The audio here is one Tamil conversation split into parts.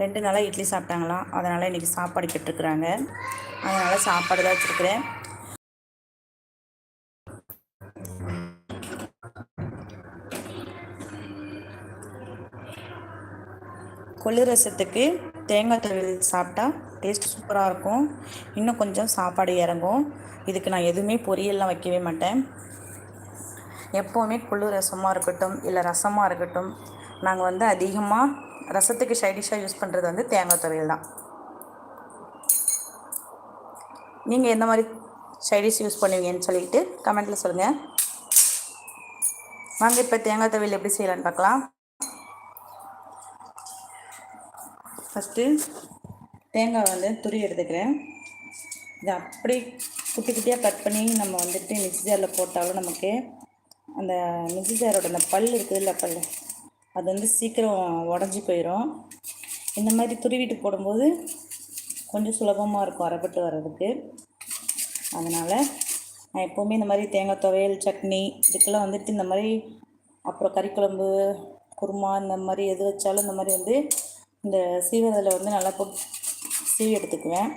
ரெண்டு நாளாக இட்லி சாப்பிட்டாங்களாம். அதனால் இன்றைக்கி சாப்பாடு கேட்டுருக்குறாங்க. அதனால் சாப்பாடு தான் வச்சுருக்குறேன். கொள்ளு ரசத்துக்கு தேங்காய் துவையல் சாப்பிட்டா டேஸ்ட் சூப்பராக இருக்கும். இன்னும் கொஞ்சம் சாப்பாடு இறங்கும். இதுக்கு நான் எதுவுமே பொரியல்லாம் வைக்கவே மாட்டேன். எப்போவுமே கொள்ளு ரசமாக இருக்கட்டும் இல்லை ரசமாக இருக்கட்டும் நாங்கள் வந்து அதிகமாக ரசத்துக்கு சைடிஷாக யூஸ் பண்ணுறது வந்து தேங்காய் துவையல் தான். நீங்கள் எந்த மாதிரி சைடிஷ் யூஸ் பண்ணுவீங்கன்னு சொல்லிட்டு கமெண்ட்டில் சொல்லுங்கள் வாங்க இப்போ தேங்காய் துவையல் எப்படி செய்யலான்னு பார்க்கலாம். ஃபஸ்ட்டு தேங்காய் வந்து துரி எடுத்துக்கிறேன். இதை அப்படி குட்டி குட்டியாக கட் பண்ணி நம்ம வந்துட்டு மிக்ஸி ஜாரில் போட்டாலும் நமக்கு அந்த மிக்ஸி ஜாரோட அந்த பல் இருக்குதுல்ல பல் அது வந்து சீக்கிரம் உடஞ்சி போயிடும் இந்த மாதிரி துருவிட்டு போடும்போது கொஞ்சம் சுலபமாக இருக்கும் அரைப்பட்டு வர்றதுக்கு. அதனால் நான் எப்போவுமே இந்த மாதிரி தேங்காய் துவையல் சட்னி இதுக்கெல்லாம் வந்துட்டு இந்த மாதிரி அப்புறம் கறிக்குழம்பு குருமா இந்த மாதிரி எது வச்சாலும் இந்த மாதிரி வந்து இந்த சீவகத்தில் வந்து நல்லா போ சீவி எடுத்துக்குவேன்.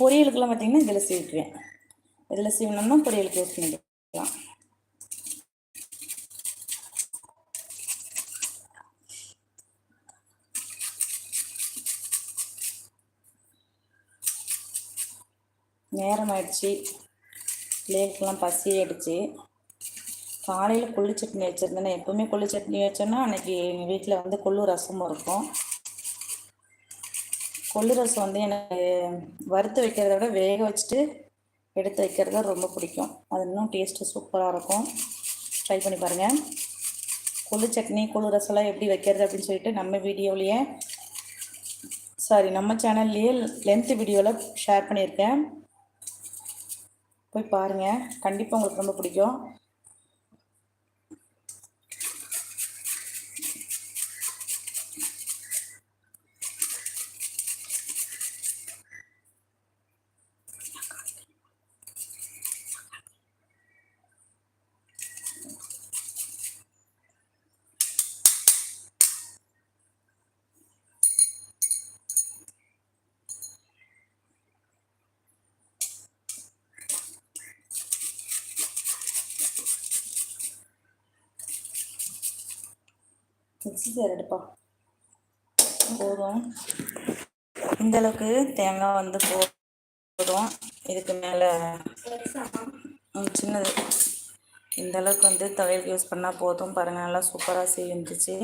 பொரியலுக்கெல்லாம் பார்த்திங்கன்னா இதில் சீவிக்குவேன். இதில் சீவினோம்னா பொரியலுக்கு யூஸ் பண்ணிக்கலாம். நேரம் ஆயிடுச்சு பிள்ளைகளுக்கெல்லாம் பசி ஆயிடுச்சு காலையில் கொள்ளு சட்னி வச்சுருந்தேன். எப்போவுமே கொள்ளு சட்னி வச்சோன்னா அன்றைக்கி எங்கள் வீட்டில் வந்து கொள்ளு ரசமும் இருக்கும். கொள்ளு ரசம் வந்து எனக்கு வறுத்து வைக்கிறத விட வேக வச்சுட்டு எடுத்து வைக்கிறது தான் ரொம்ப பிடிக்கும். அது இன்னும் டேஸ்ட்டு சூப்பராக இருக்கும். ட்ரை பண்ணி பாருங்கள் கொள்ளு சட்னி கொள்ளு ரசம்லாம் எப்படி வைக்கிறது அப்படின்னு சொல்லிட்டு நம்ம வீடியோலேயே சாரி நம்ம சேனல்லையே லென்த்து வீடியோவில் ஷேர் பண்ணியிருக்கேன். போய் பாருங்கள் கண்டிப்பாக உங்களுக்கு ரொம்ப பிடிக்கும். மிக்ஸி சேர் எடுப்பா. போதும். இந்தளவுக்கு தேங்காய் வந்து போதும். இதுக்கு மேலே சின்னது. இந்த அளவுக்கு வந்து துவையலுக்கு யூஸ் பண்ணால் போதும். பாருங்கள் நல்லா சூப்பராக செய்யிருந்துச்சு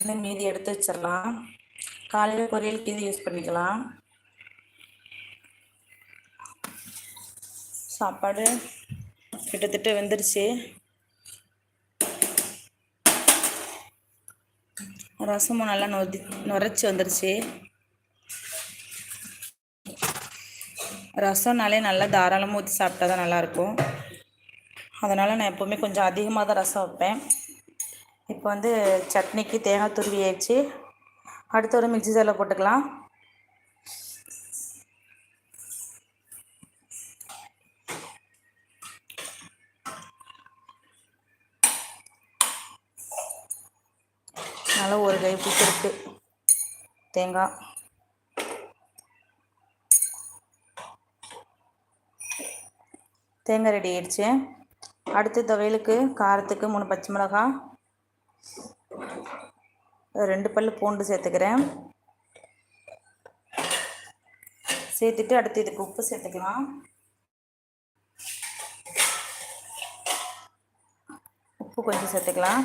இந்த மீதி எடுத்து வச்சிடலாம். காலையில் பொரியலுக்கு இது யூஸ் பண்ணிக்கலாம். சாப்பாடு கிட்டத்தட்ட வெந்துருச்சு. ரசமும் நல்லா நொதி நுரைச்சி வந்துருச்சு. ரசம்னாலே நல்லா தாராளமாக ஊற்றி சாப்பிட்டா தான் நல்லாயிருக்கும். அதனால் நான் எப்போவுமே கொஞ்சம் அதிகமாக தான் ரசம் வைப்பேன். இப்போ வந்து சட்னிக்கு தேங்காய் துருவி ஆயிடுச்சு. அடுத்து ஒரு மிக்ஸி ஜாரில் போட்டுக்கலாம் நல்லா ஒரு தேங்காய். தேங்காய் ரெடி ஆயிடுச்சு. அடுத்து துவையலுக்கு காரத்துக்கு மூணு பச்சை மிளகாய் ரெண்டு பல் பூண்டு சேர்த்துக்கிறேன். சேர்த்துட்டு அடுத்து இதுக்கு உப்பு சேர்த்துக்கலாம். உப்பு கொஞ்சம் சேர்த்துக்கலாம்.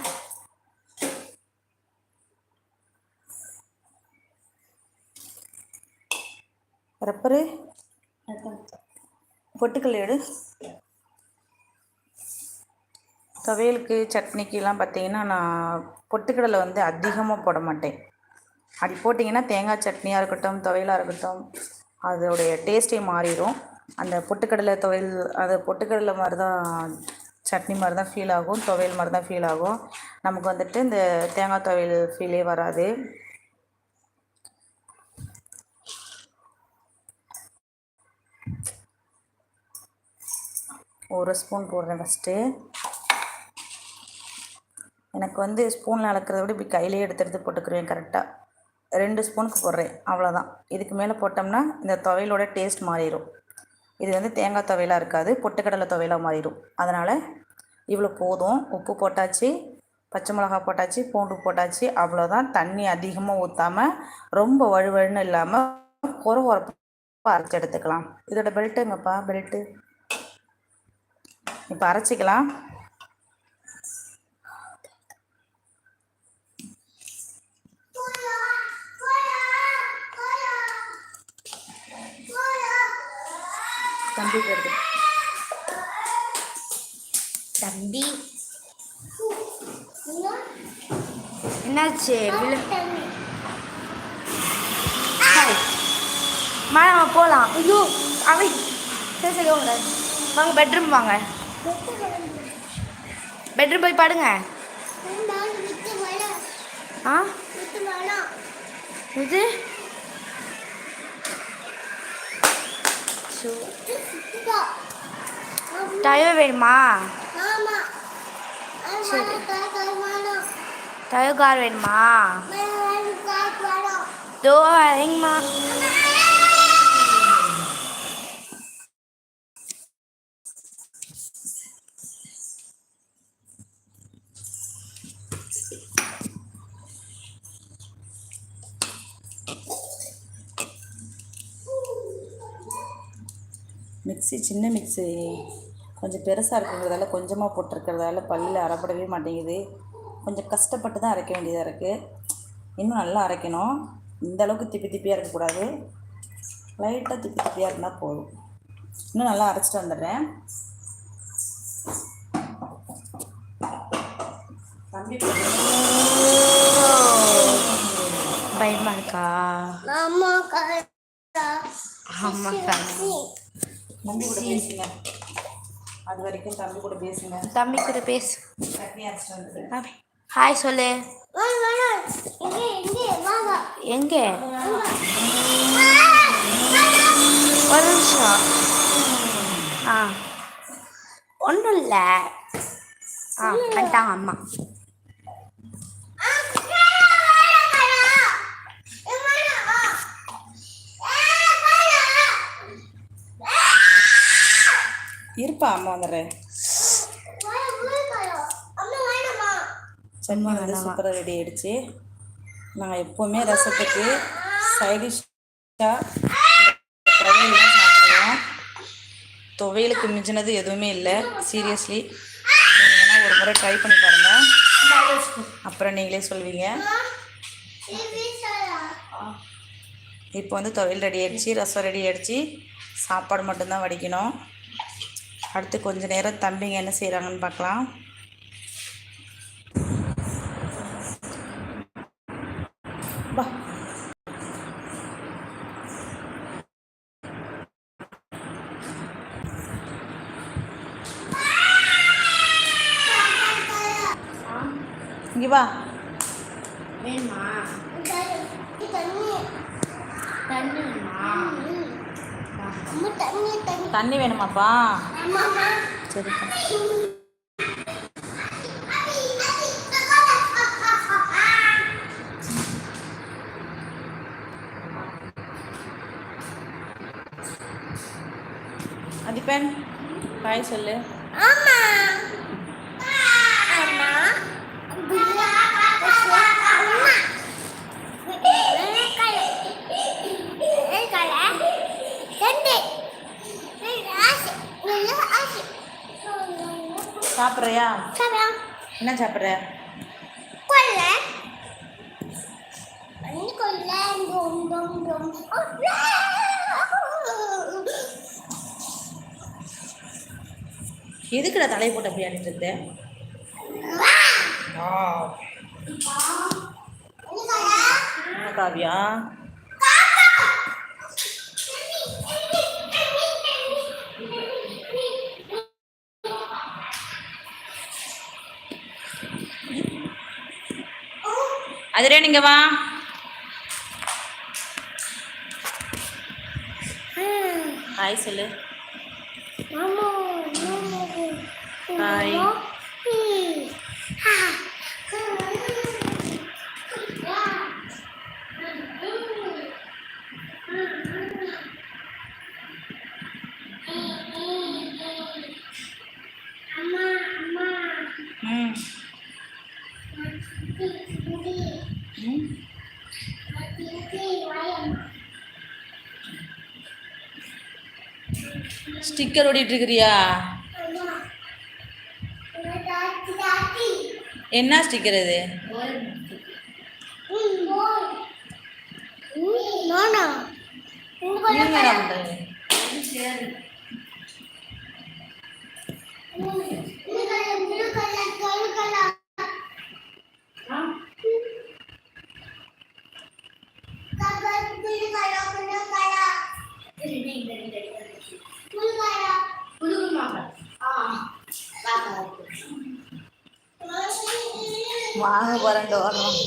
ரப்பரு பொட்டுக்கல் எடு. துவையலுக்கு சட்னிக்கெலாம் பார்த்தீங்கன்னா நான் பொட்டுக்கடலை வந்து அதிகமாக போட மாட்டேன். அப்படி போட்டிங்கன்னா தேங்காய் சட்னியாக இருக்கட்டும் துவையலாக இருக்கட்டும் அதோடைய டேஸ்ட்டே மாறிடும். அந்த பொட்டுக்கடலை துவையல் அது பொட்டுக்கடலை மாதிரி தான் சட்னி மாதிரி தான் ஃபீல் ஆகும் துவையல் மாதிரி தான் ஃபீல் ஆகும். நமக்கு வந்துட்டு இந்த தேங்காய் துவையல் ஃபீலே வராது. ஒரு ஸ்பூன் போடுறேன் ஃபஸ்ட்டு எனக்கு வந்து ஸ்பூனில் அளக்கிறத விட இப்படி கையிலே எடுத்து எடுத்து போட்டுக்கிறேன் கரெக்டாக ரெண்டு ஸ்பூனுக்கு போடுறேன் அவ்வளோதான் இதுக்கு மேலே போட்டோம்னா இந்த துவையலோட டேஸ்ட் மாறிடும். இது வந்து தேங்காய் துவையலாக இருக்காது பொட்டுக்கடலை துவையலாக மாறிடும். அதனால் இவ்வளோ போதும். உப்பு போட்டாச்சு பச்சை மிளகா போட்டாச்சு பூண்டு போட்டாச்சு அவ்வளோதான் தண்ணி அதிகமாக ஊற்றாமல் ரொம்ப வழுவழுன்னு இல்லாமல் குறை உரப்பாக அரைச்சி எடுத்துக்கலாம். இதோட பெல்ட்டுங்கப்பா பெல்ட்டு இப்போ அரைச்சிக்கலாம். தம்பி எடுத்து தம்பி. என்னாச்சு? விழு மா போகலாம் ஐயோ அவை சரி சரி வாங்க. வாங்க பெட்ரூம் வாங்க. பெட்ரூம் போய் பாடுங்க. ஆ? இது? டயோ வேணுமா? டயோ கார் வேணுமா? தோ வரீங்கம்மா மிக்ஸி சின்ன மிக்ஸி. கொஞ்சம் பெருசாக இருக்குங்கிறதால கொஞ்சமாக போட்டிருக்கிறதால பல்லில் அரைப்படவே மாட்டேங்குது. கொஞ்சம் கஷ்டப்பட்டு தான் அரைக்க வேண்டியதாக இருக்குது இன்னும் நல்லா அரைக்கணும். இந்த அளவுக்கு திப்பி திப்பியாக இருக்கக்கூடாது. லைட்டாக திப்பி திப்பியாக இருந்தால் போதும். இன்னும் நல்லா அரைச்சிட்டு வந்துடுறேன். தம்பி பயமா இருக்கா? ஆமாக்கா தம்பி கூட பேசுங்க. அது வரைக்கும் தம்பி கூட பேசுங்க. தம்பி கூட பேசு. ஹாய் சொல்லு. எங்கே ஒரு நிமிஷம். ஆ. ஒன்றும் இல்லை. ஆ வந்துட்டாங்க அம்மா. இருப்பா அம்மா வந்துடுறேன். சட்னி வந்து சூப்பராக ரெடி ஆயிடுச்சு. நாங்கள் எப்போவுமே ரசத்துக்கு சைடிஷ்ஷாக துவையல் தான் சாப்பிடுவோம். துவையலுக்கு மிஞ்சினது எதுவுமே இல்லை. சீரியஸ்லி. வேணால் ஒரு முறை ட்ரை பண்ணி பாருங்கள் அப்புறம் நீங்களே சொல்வீங்க. இப்போ வந்து துவையல் ரெடி ஆயிடுச்சு. ரசம் ரெடி ஆயிடுச்சு. சாப்பாடு மட்டும்தான் வடிக்கணும். அடுத்து கொஞ்ச நேரம் தம்பிங்க என்ன செய்கிறாங்கன்னு பார்க்கலாம். இங்கே வா. வேணுமா? தண்ணி வேணுமா? தண்ணி வேணுமாப்பா? சரிப்பா. அதிபன் பாய் சொல்லு. சாப்பிட்றியா? என்ன சாப்பிட்ற? எதுக்குடா தலையை போட்டு அப்படி ஆடிட்டு இருந்த என்ன காவியா? அதிரே நீங்க வா. ஹாய். சொல்லு. ஹாய் ஸ்டிக்கர் ஓடிட்டு இருக்கிறியா என்ன ஸ்டிக்கர் இது? என்ன பண்றீங்க வாங்க போறேன் வரணும்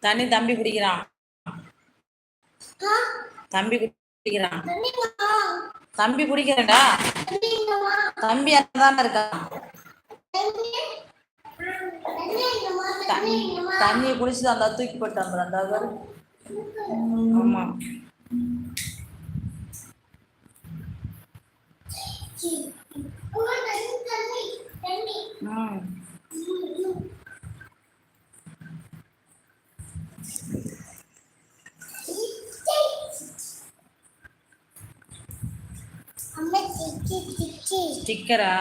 தண்ணி தம்பி குடிக்கிறான். தம்பி குடிக்கிறான். தம்பி குடிக்கிறேன்டா. தம்பி அங்கதானே இருக்கான். தண்ணி? தண்ணியை குடிச்சு அந்த தூக்கி போட்டாங்க அந்த அவர் ஆமா. ம். ஸ்டிக்கரா?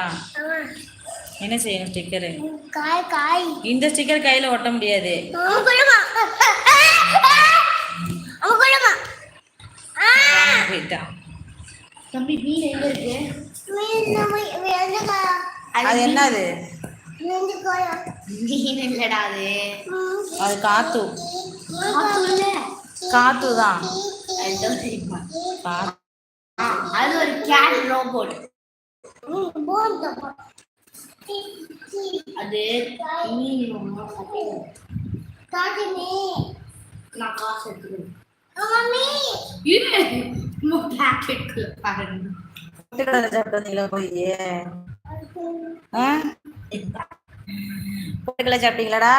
என்ன செய்யணும் ஸ்டிக்கரு? காய் காய். இந்த ஸ்டிக்கர் கையில ஒட்ட முடியாது. அது என்னது? அது. அது காத்து. காத்து தான் அது ஒரு கேட் ரோபோட். அது மீன் நான் காசு எடுத்துக்கிறேன் சாப்பிட்டீங்களா போய் பொட்டுக்கடலை சாப்பிட்டீங்களாடா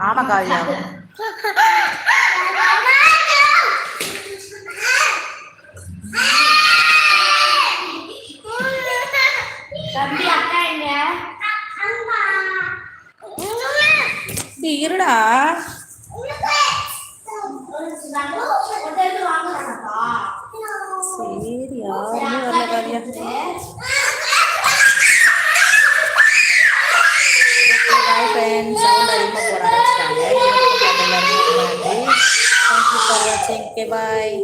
ஆமா காவியா தம்பி அக்கா எங்க? இருடா. சரி யாருமே வரல பாய்